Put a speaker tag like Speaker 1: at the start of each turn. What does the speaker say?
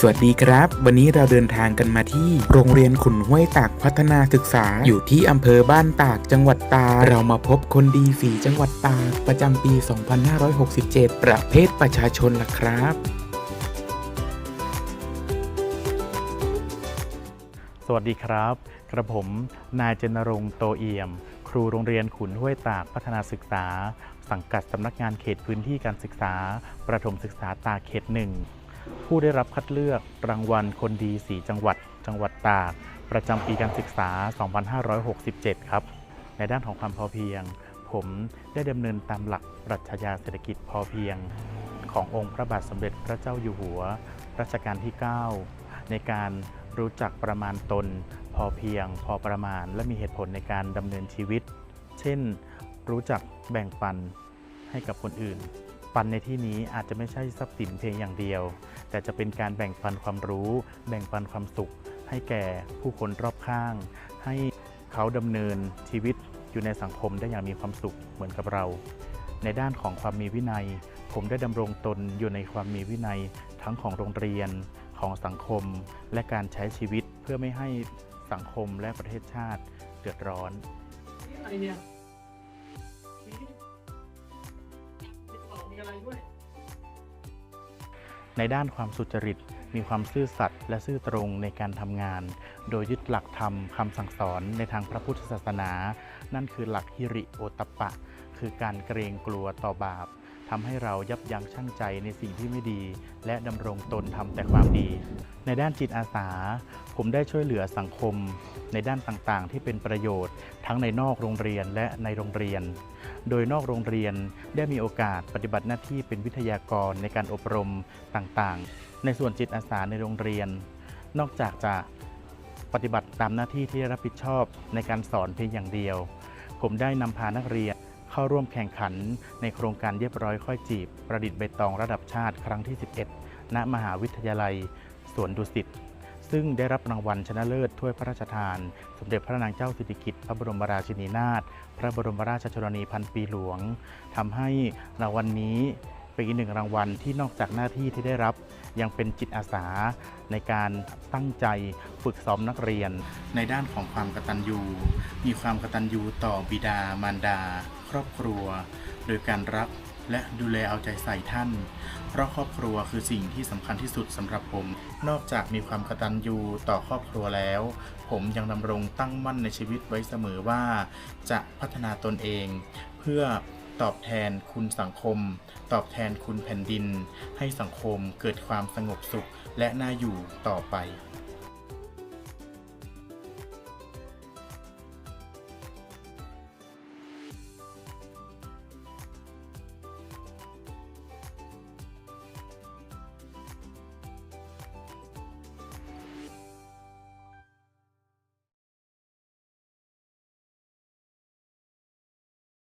Speaker 1: สวัสดีครับ วันนี้เราเดินทางกันมาที่โรงเรียนขุนห้วยตากพัฒนาศึกษา อยู่ที่อำเภอบ้านตากจังหวัดตากเรามาพบคนดีสีจังหวัดตากประจำปี 2567 ประเภทประชาชนล่ะครับ
Speaker 2: สวัสดีครับ กระผมนายเจนรงโตเอี่ยม ครูโรงเรียนขุนห้วยตากพัฒนาศึกษา สังกัดสำนักงานเขตพื้นที่การศึกษา ประถมศึกษาตากเขตหนึ่ง ผู้ได้รับคัดเลือกรางวัลคนดี4จังหวัด จังหวัดตาก ประจำปีการศึกษา 2567 ครับ ในด้านของความพอเพียง ผมได้ดำเนินตามหลักปรัชญาเศรษฐกิจพอเพียง ขององค์พระบาทสมเด็จพระเจ้าอยู่หัว รัชกาลที่ 9 ในการรู้จักประมาณตน พอเพียง พอประมาณ และมีเหตุผลในการดำเนินชีวิต เช่น รู้จักแบ่งปันให้กับคนอื่น ปันในที่นี้อาจจะไม่ใช่ทรัพย์สินเพียงอย่างเดียว แต่จะเป็นการแบ่งปันความรู้ แบ่งปันความสุข ให้แก่ผู้คนรอบข้าง ให้เขาดำเนินชีวิตอยู่ในสังคมได้อย่างมีความสุขเหมือนกับเรา ในด้านของความมีวินัย ผมได้ดำรงตนอยู่ในความมีวินัยทั้งของโรงเรียนของสังคม และการใช้ชีวิตเพื่อไม่ให้สังคมและประเทศชาติเดือดร้อน ในด้านความสุจริต มีความซื่อสัตย์และซื่อตรงในการทำงาน โดยยึดหลักธรรมคำสั่งสอนในทางพระพุทธศาสนา นั่นคือหลักฮิริโอตปปะคือการเกรงกลัวต่อบาป ทำให้เรายับยั้งชั่งใจในสิ่งที่ไม่ดี และดำรงตนทำแต่ความดี ในด้านจิตอาสา ผมได้ช่วยเหลือสังคม ในด้านต่างๆ ที่เป็นประโยชน์ ทั้งในนอกโรงเรียนและในโรงเรียน โดยนอกโรงเรียนได้มีโอกาสปฏิบัติหน้าที่เป็นวิทยากรในการอบรมต่างๆ ในส่วนจิตอาสาในโรงเรียน นอกจากจะปฏิบัติตามหน้าที่ที่รับผิดชอบในการสอนเพียงอย่างเดียว ผมได้นำพานักเรียน เข้าร่วมแข่งขันในโครงการเรียบร้อยค่อยจีบ ประดิษฐ์ใบตองระดับชาติครั้งที่ 11 ณ มหาวิทยาลัย สวนดุสิตซึ่งได้รับรางวัลชนะเลิศถ้วยพระราชทาน สมเด็จพระนางเจ้าสิริกิติ์พระบรมราชินีนาถพระบรมราชชนนีพันปีหลวงทำให้รางวัลนี้ เป็นอีกหนึ่งรางวัลที่นอกจากหน้าที่ที่ได้รับ ยังเป็นจิตอาสาในการตั้งใจฝึกซ้อมนักเรียน ในด้านของความกตัญญูมีความกตัญญูต่อบิดามารดา ครอบครัว โดยการรักและดูแลเอาใจใส่ท่าน เพราะครอบครัวคือสิ่งที่สำคัญที่สุดสำหรับผม นอกจากมีความกตัญญูต่อครอบครัวแล้ว ผมยังดำรงตั้งมั่นในชีวิตไว้เสมอว่า จะพัฒนาตนเอง เพื่อ ตอบแทนคุณสังคม ตอบแทนคุณแผ่นดิน ให้สังคมเกิดความสงบสุขและน่าอยู่ต่อไป